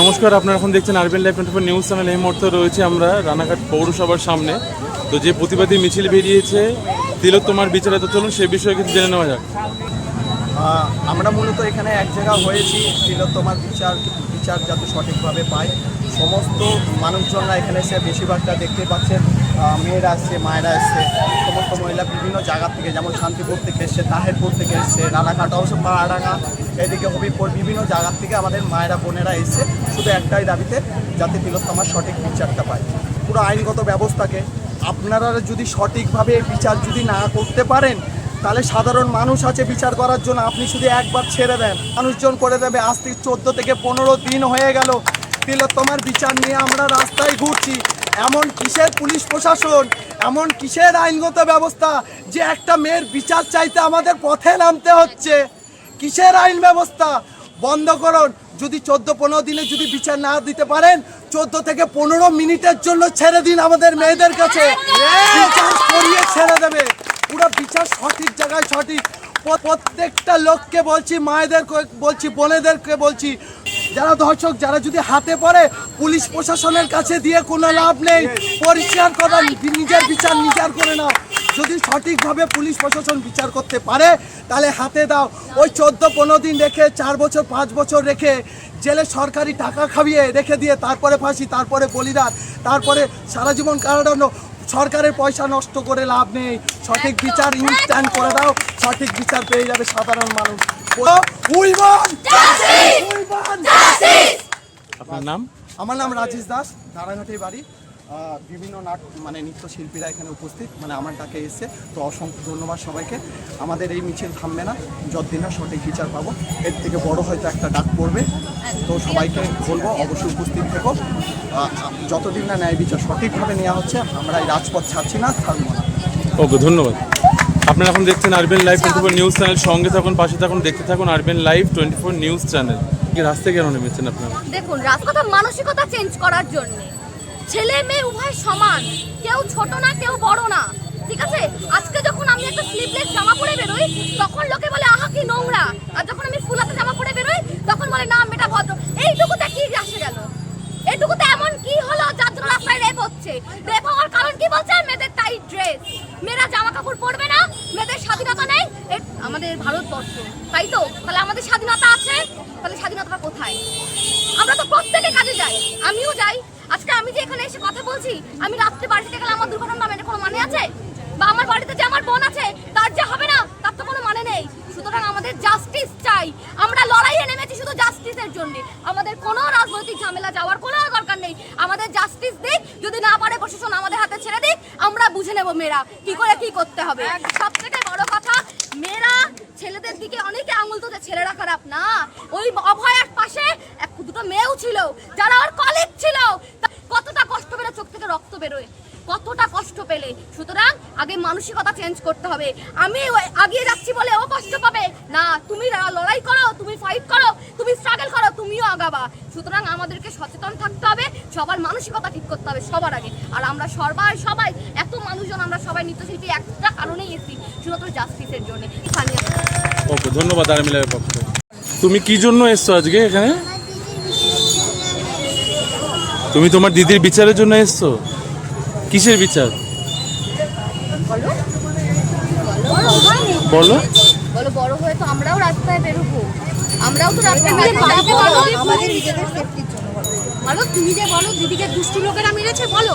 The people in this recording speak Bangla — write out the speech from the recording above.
নমস্কার, আপনারা এখন দেখছেন RBN live twenty news channel. এই মুহূর্তে রয়েছে আমরা রানাঘাট পৌরসভার সামনে। তো যে প্রতিবাদী মিছিল বেরিয়েছে, তিলোত্তমার বিচারে তো চলুন, সে বিষয়ে কিছু জেনে নেওয়া যাক। আমরা মূলত এখানে এক জায়গা হয়েছি তিলোত্তমার বিচার বিচার যাতে সঠিকভাবে পায়। সমস্ত মানুষজনরা এখানে এসে বেশিরভাগটা দেখতে পাচ্ছেন। মেয়েরা আসছে, মায়েরা আসছে, সমস্ত মহিলা বিভিন্ন জায়গা থেকে, যেমন শান্তিপুর থেকে এসছে, তাহেরপুর থেকে এসছে, রানাঘাট, অবশ্য পাড়াডাঙ্গা এদিকে হবিপুর, বিভিন্ন জায়গা থেকে আমাদের মায়েরা, বোনেরা এসছে শুধু একটাই দাবিতে যাতে তিলোত্তমার সঠিক বিচারটা পায়। পুরো আইনগত ব্যবস্থাকে আপনারা যদি সঠিকভাবে বিচার যদি না করতে পারেন তাহলে সাধারণ মানুষ আছে বিচার করার জন্য। আপনি শুধু একবার ছেড়ে দেন। মানুষজন করে দেবে আজ থেকে চোদ্দ থেকে পনেরো দিন হয়ে গেল। তিলোত্তমার বিচার নিয়ে আমরা রাস্তায় ঘুরছি। এমন কিসের পুলিশ প্রশাসন? এমন কিসের আইনগত ব্যবস্থা যে একটা মেয়ের বিচার চাইতে আমাদের পথে নামতে হচ্ছে? কিসের আইন ব্যবস্থা? বন্ধ করুন। যদি চোদ্দ পনেরো দিনে যদি বিচার না দিতে পারেন চোদ্দ থেকে পনেরো মিনিটের জন্য ছেড়ে দিন আমাদের মেয়েদের কাছে। বিচার করিয়ে ছেড়ে দেবে। পুরো বিচার সঠিক জায়গায় সঠিক। প্রত্যেকটা লোককে বলছি মায়েদের বলছি, বোনেদেরকে বলছি, যারা দর্শক যারা যদি হাতে পড়ে, পুলিশ প্রশাসনের কাছে দিয়ে কোনো লাভ নেই। পরিষ্কার কথা, নিজের বিচার নিজের করে নাও। যদি সঠিকভাবে পুলিশ প্রশাসন বিচার করতে পারে, তাহলে হাতে দাও। ওই চোদ্দ পনেরো দিন রেখে, চার বছর, পাঁচ বছর রেখে জেলে সরকারি টাকা খাইয়ে রেখে দিয়ে, তারপরে ফাঁসি, তারপরে বলিদান, তারপরে সারা জীবন কারাদণ্ড। সরকারের পয়সা নষ্ট করে লাভ নেই। সঠিক বিচার ইনস্ট্যান্ড করে দাও সঠিক বিচার পেয়ে যাবে সাধারণ মানুষ! আপনার নাম? আমার নাম রাজেশ দাস নারায়ণহাটি বাড়ি। বিভিন্ন নাট মানে নৃত্যশিল্পীরা এখানে উপস্থিত মানে আমার ডাকে এসছে। তো অসংখ্য ধন্যবাদ সবাইকে। আমাদের এই মিছিল থামবে না যতদিন না সঠিক বিচার পাবো। এর থেকে বড় হয়তো একটা ডাক পড়বে। তো সবাইকে বলব অবশ্যই উপস্থিত থেকো। যতদিন না ন্যায় বিচার সঠিকভাবে নেওয়া হচ্ছে আমরা এই রাজপথ ছাড়ছি না থাকব না। ওকে ধন্যবাদ। আপনারা এখন দেখছেন RBN live twenty four news channel সঙ্গে থাকুন পাশে থাকুন দেখতে থাকুন RBN live twenty four news channel কি রাস্তায় কেন নেমেছেন আপনারা? দেখুন রাজকথা মানসিকতা চেঞ্জ করার জন্য। ছেলে মেয়ে উভয় সমান। কেউ ছোট না, কেউ বড় না। ঠিক আছে? আজকে যখন আমি একটা স্লিভলেস জামা পরে বেরোই, তখন লোকে বলে, আহা, কি নোংরা। আর যখন আমি ফুলাতে জামা পরে বেরোই, তখন বলে, না, মেয়েটা ভদ্র। এইটুকুতে কি আসে গেল? এটুকুতে এমন কি হলো যার জন্য রাস্তায় রেপ হচ্ছে? রেপ হওয়ার কারণ কি বলছে? মেয়েদের টাইট ড্রেস মেয়েরা জামা কাপড় পরবে না, মেয়েদের স্বাধীনতা নেই। আমাদের ভারতবর্ষ। তাই তো? তাহলে আমাদের স্বাধীনতা আছে? তাহলে স্বাধীনতা কোথায়? আমরা তো প্রত্যেকে কাজে যাই, আমিও যাই। আজকে আমি যে এখানে এসে কথা বলছি আমি রাত্রে বাড়িতে গেলে আমার দুর্ঘটনা হবে কোনো মানে আছে? বা আমার বাড়িতে যে আমার বোন আছে তার যে হবে না তার তো কোনো মানে নেই। সুতরাং আমাদের জাস্টিস চাই। আমরা লড়াইয়ে নেমেছি শুধু জাস্টিসের জন্য। আমাদের কোনো রাজনৈতিক ঝামেলা যাওয়ার কোনো দরকার নেই। আমাদের জাস্টিস দিক যদি না পারে প্রশাসন আমাদের হাতে ছেড়ে দিক আমরা বুঝে নেব মেয়েরা কি করে কি করতে হবে। সব থেকে বড় কথা মেয়েরা ছেলেদের দিকে অনেকে আঙুল তুলছে ছেলেরা খারাপ না। ওই অভয়ার পাশে এক দুটো মেয়েও ছিল যারা ওর কলিগ ছিল তা- কতটা কষ্ট পেলে চোখ থেকে রক্ত বেরোয়। কতটা কষ্ট পেলে? সুতরাং আগে মানসিকতা চেঞ্জ করতে হবে। আমি ওই আগিয়ে যাচ্ছি বলে ও কষ্ট পাবে? না তুমি লড়াই করো তুমি ফাইট করো তুমি স্ট্রাগল করো তুমিও আগাবা। সুতরাং আমাদেরকে সচেতন থাকতে হবে সবার মানসিকতা ঠিক করতে হবে সবার আগে। আর আমরা সবাই সবাই এত মানুষজন আমরা সবাই নৃত্যশিল্পী একটা কারণেই এসেছি শুধুমাত্র জাস্টিসের জন্য। ওকে ধন্যবাদ লাইভের পক্ষ তুমি কি জন্য এসছো আজকে এখানে? তুমি তোমার দিদির বিচারের জন্য এসছো? কিসের বিচার? বলো। বলো। বড় হয়ে তো আমরাও রাস্তায় বেরোবো। আমরাও তো রাস্তায় বেরোবো। আমাদের নিজেদের সেফটির জন্য বলো। বলো তুমি যে বলো দিদিকে দুষ্টু লোকেরা মেরেছে বলো।